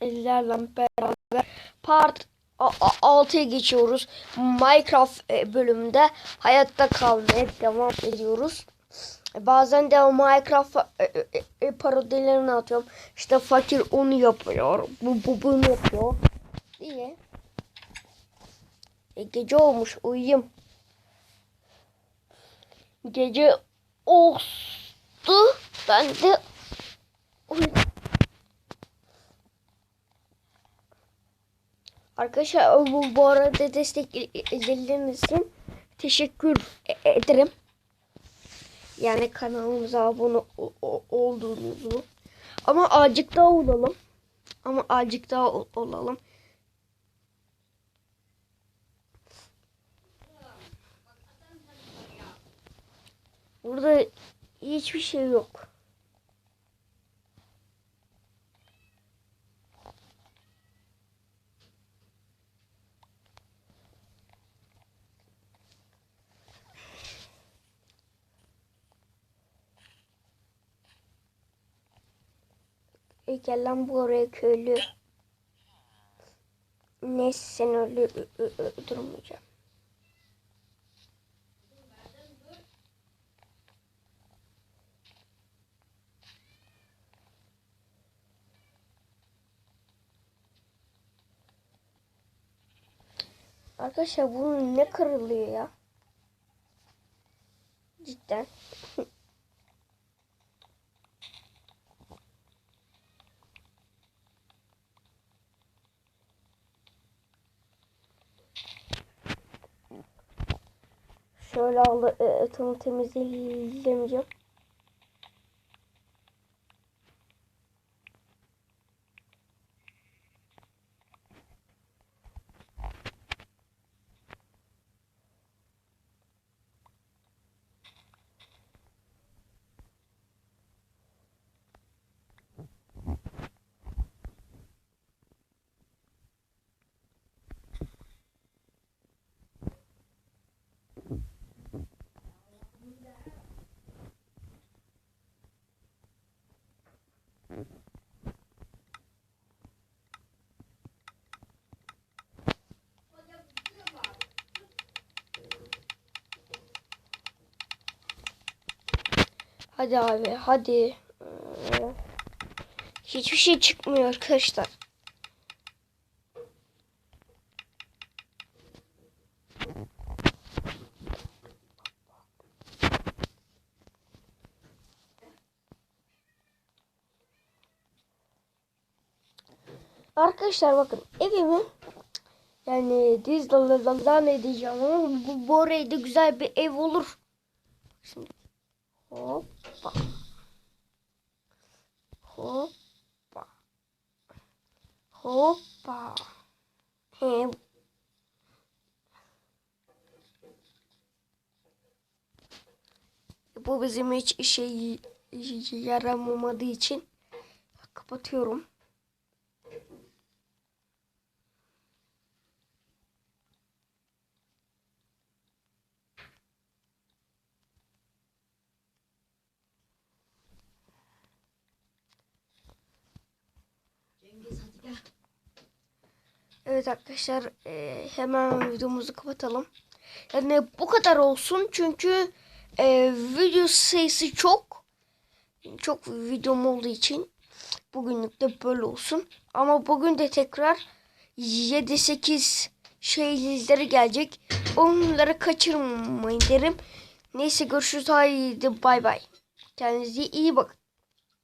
Sizlerle beraber part 6'ya geçiyoruz. Minecraft e, bölümünde hayatta kalmaya devam ediyoruz. Bazen de Minecraft e, e, e, parodilerini atıyorum. İşte fakir onu yapıyor. Bu, bu bunu yapıyor. İyi. E, gece olmuş uyuyayım. Gece oldu. Ben de Arkadaşlar bu, bu arada destekleriniz için teşekkür e- ederim. Yani kanalımıza abone olduğunuzu. Ama azıcık daha olalım. Ama azıcık daha ol- olalım. Burada hiçbir şey yok. E, gel lan bu oraya köylü. Neyse seni öyle öldürmeyeceğim. Arkadaşlar bunun ne kırılıyor ya? Cidden. Şöyle aldı e, tam temizleyemeyeceğim. Hadi abi hadi. Hiçbir şey çıkmıyor arkadaşlar. Arkadaşlar bakın evimi yani dizdalardan edeceğim ama bu, bu oraya da güzel bir ev olur. Şimdi hoppa hoppa hoppa He. Bu bizim hiç işe yaramamadığı için kapatıyorum. Evet arkadaşlar e, hemen videomuzu kapatalım. Yani bu kadar olsun çünkü e, video sayısı çok. Çok videom olduğu için bugünlük de böyle olsun. Ama bugün de tekrar 7-8 şeyleri gelecek. Onları kaçırmayın derim. Neyse görüşürüz. Haydi bay bay. Kendinize iyi bakın.